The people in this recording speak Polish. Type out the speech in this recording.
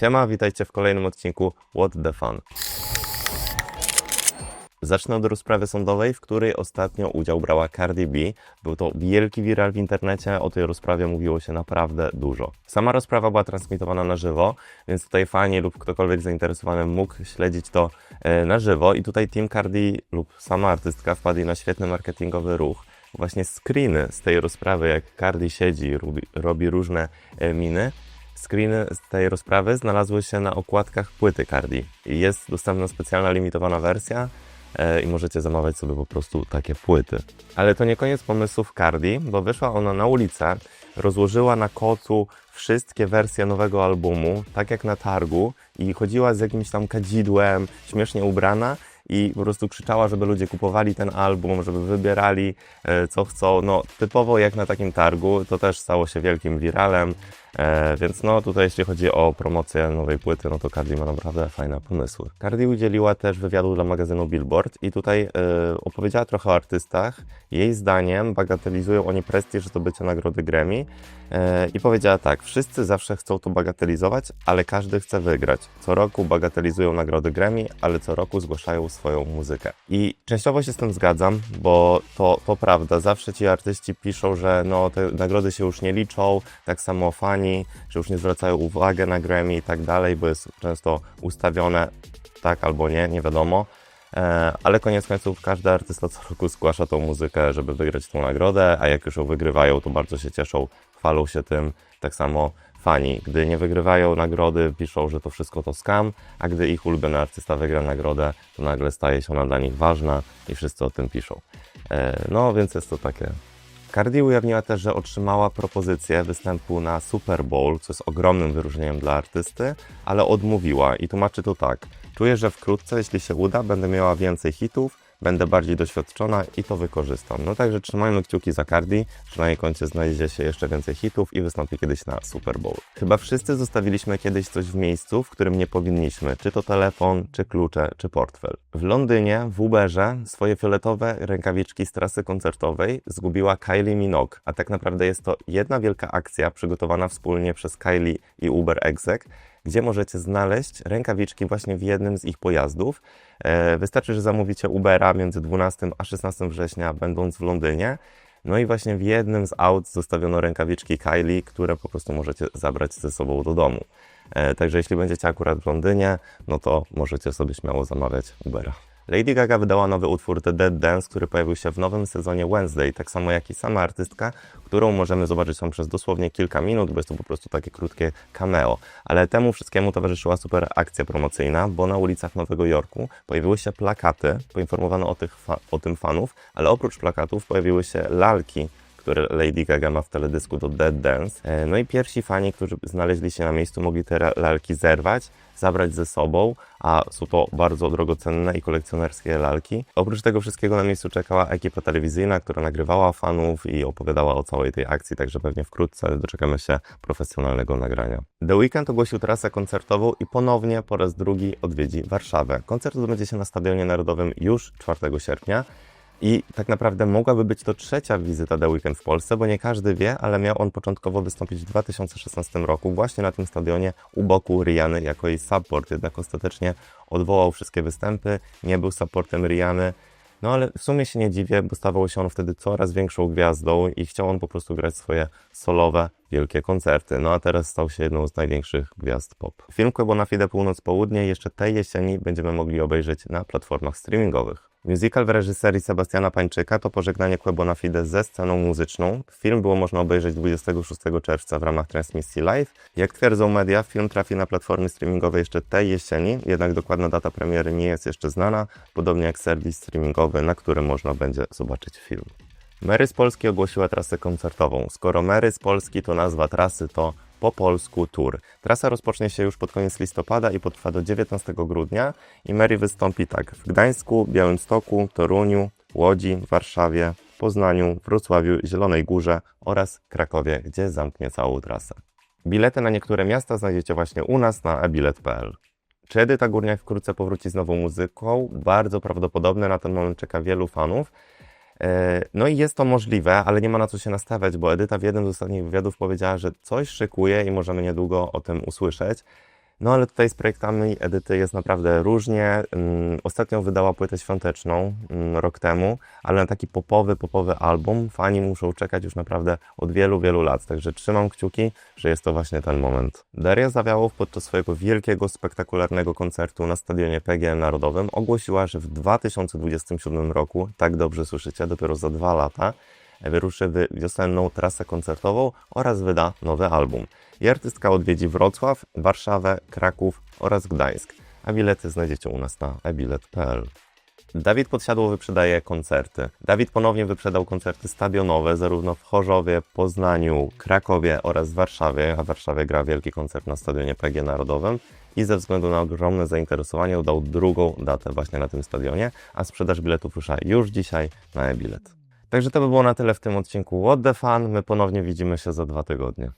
Siema, witajcie w kolejnym odcinku What the Fun. Zacznę od rozprawy sądowej, w której ostatnio udział brała Cardi B. Był to wielki viral w internecie, o tej rozprawie mówiło się naprawdę dużo. Sama rozprawa była transmitowana na żywo, więc tutaj fani lub ktokolwiek zainteresowany mógł śledzić to e, na żywo i tutaj Team Cardi lub sama artystka wpadli na świetny marketingowy ruch. Właśnie screeny z tej rozprawy, jak Cardi siedzi, robi, robi różne e, miny, Screeny z tej rozprawy znalazły się na okładkach płyty Cardi. Jest dostępna specjalna limitowana wersja e, i możecie zamawiać sobie po prostu takie płyty. Ale to nie koniec pomysłów Cardi, bo wyszła ona na ulicę, rozłożyła na kocu wszystkie wersje nowego albumu, tak jak na targu i chodziła z jakimś tam kadzidłem, śmiesznie ubrana i po prostu krzyczała, żeby ludzie kupowali ten album, żeby wybierali e, co chcą. No typowo jak na takim targu, to też stało się wielkim wiralem, e, więc no tutaj jeśli chodzi o promocję nowej płyty, no to Cardi ma naprawdę fajne pomysły. Cardi udzieliła też wywiadu dla magazynu Billboard i tutaj e, opowiedziała trochę o artystach. Jej zdaniem bagatelizują oni prestiż zdobycia nagrody Grammy e, i powiedziała tak, wszyscy zawsze chcą to bagatelizować, ale każdy chce wygrać. Co roku bagatelizują nagrody Grammy, ale co roku zgłaszają swoją muzykę. I częściowo się z tym zgadzam, bo to, to prawda. Zawsze ci artyści piszą, że no, te nagrody się już nie liczą, tak samo fani, że już nie zwracają uwagi na Grammy i tak dalej, bo jest często ustawione tak albo nie, nie wiadomo. E, Ale koniec końców każdy artysta co roku zgłasza tą muzykę, żeby wygrać tą nagrodę, a jak już ją wygrywają, to bardzo się cieszą, chwalą się tym. Tak samo fani, gdy nie wygrywają nagrody, piszą, że to wszystko to scam, a gdy ich ulubiony artysta wygra nagrodę, to nagle staje się ona dla nich ważna i wszyscy o tym piszą. E, No więc jest to takie Cardi ujawniła też, że otrzymała propozycję występu na Super Bowl, co jest ogromnym wyróżnieniem dla artysty, ale odmówiła i tłumaczy to tak. Czuję, że wkrótce, jeśli się uda, będę miała więcej hitów, będę bardziej doświadczona i to wykorzystam. No także trzymajmy kciuki za Cardi, że na jej koncie znajdzie się jeszcze więcej hitów i wystąpi kiedyś na Super Bowl. Chyba wszyscy zostawiliśmy kiedyś coś w miejscu, w którym nie powinniśmy, czy to telefon, czy klucze, czy portfel. W Londynie, w Uberze, swoje fioletowe rękawiczki z trasy koncertowej zgubiła Kylie Minogue, a tak naprawdę jest to jedna wielka akcja przygotowana wspólnie przez Kylie i Uber Exec, gdzie możecie znaleźć rękawiczki właśnie w jednym z ich pojazdów. E, Wystarczy, że zamówicie Ubera między 12 a 16 września, będąc w Londynie. No i właśnie w jednym z aut zostawiono rękawiczki Kylie, które po prostu możecie zabrać ze sobą do domu. E, Także jeśli będziecie akurat w Londynie, no to możecie sobie śmiało zamawiać Ubera. Lady Gaga wydała nowy utwór The Dead Dance, który pojawił się w nowym sezonie Wednesday, tak samo jak i sama artystka, którą możemy zobaczyć tam przez dosłownie kilka minut, bo jest to po prostu takie krótkie cameo. Ale temu wszystkiemu towarzyszyła super akcja promocyjna, bo na ulicach Nowego Jorku pojawiły się plakaty, poinformowano o, tych fa- o tym fanów, ale oprócz plakatów pojawiły się lalki, które Lady Gaga ma w teledysku do Dead Dance. E, No i pierwsi fani, którzy znaleźli się na miejscu, mogli te lalki zerwać, zabrać ze sobą, a są to bardzo drogocenne i kolekcjonerskie lalki. Oprócz tego wszystkiego na miejscu czekała ekipa telewizyjna, która nagrywała fanów i opowiadała o całej tej akcji, także pewnie wkrótce doczekamy się profesjonalnego nagrania. The Weeknd ogłosił trasę koncertową i ponownie po raz drugi odwiedzi Warszawę. Koncert odbędzie się na Stadionie Narodowym już 4 sierpnia. I tak naprawdę mogłaby być to trzecia wizyta The Weeknd w Polsce, bo nie każdy wie, ale miał on początkowo wystąpić w 2016 roku właśnie na tym stadionie u boku Riany jako jej support, jednak ostatecznie odwołał wszystkie występy, nie był supportem Riany. No ale w sumie się nie dziwię, bo stawał się on wtedy coraz większą gwiazdą i chciał on po prostu grać swoje solowe, wielkie koncerty. No a teraz stał się jedną z największych gwiazd pop. Film Quebo Fide Północ-Południe jeszcze tej jesieni będziemy mogli obejrzeć na platformach streamingowych. Musical w reżyserii Sebastiana Pańczyka to pożegnanie Quebo Fide ze sceną muzyczną. Film było można obejrzeć 26 czerwca w ramach transmisji live. Jak twierdzą media, film trafi na platformy streamingowe jeszcze tej jesieni, jednak dokładna data premiery nie jest jeszcze znana, podobnie jak serwis streamingowy, na którym można będzie zobaczyć film. Mary z Polski ogłosiła trasę koncertową. Skoro Mary z Polski to nazwa trasy, to po polsku tour. Trasa rozpocznie się już pod koniec listopada i potrwa do 19 grudnia i Mary wystąpi tak w Gdańsku, Białymstoku, Toruniu, Łodzi, Warszawie, Poznaniu, Wrocławiu, Zielonej Górze oraz Krakowie, gdzie zamknie całą trasę. Bilety na niektóre miasta znajdziecie właśnie u nas na ebilet.pl. Czy Edyta Górniak wkrótce powróci z nową muzyką? Bardzo prawdopodobne, na ten moment czeka wielu fanów. E, No i jest to możliwe, ale nie ma na co się nastawiać, bo Edyta w jednym z ostatnich wywiadów powiedziała, że coś szykuje i możemy niedługo o tym usłyszeć. No ale tutaj z projektami Edyty jest naprawdę różnie. Ym, Ostatnio wydała płytę świąteczną ym, rok temu, ale na taki popowy, popowy album fani muszą czekać już naprawdę od wielu, wielu lat. Także trzymam kciuki, że jest to właśnie ten moment. Daria Zawiałow podczas swojego wielkiego, spektakularnego koncertu na stadionie PGM Narodowym ogłosiła, że w 2027 roku, tak dobrze słyszycie, dopiero za dwa lata, wyruszy wiosenną trasę koncertową oraz wyda nowy album. I artystka odwiedzi Wrocław, Warszawę, Kraków oraz Gdańsk, a bilety znajdziecie u nas na ebilet.pl. Dawid Podsiadło wyprzedaje koncerty. Dawid ponownie wyprzedał koncerty stadionowe zarówno w Chorzowie, Poznaniu, Krakowie oraz Warszawie, a Warszawie gra wielki koncert na stadionie PG Narodowym i ze względu na ogromne zainteresowanie udał drugą datę właśnie na tym stadionie, a sprzedaż biletów rusza już dzisiaj na e-bilet. Także to by było na tyle w tym odcinku What the Fun. My ponownie widzimy się za dwa tygodnie.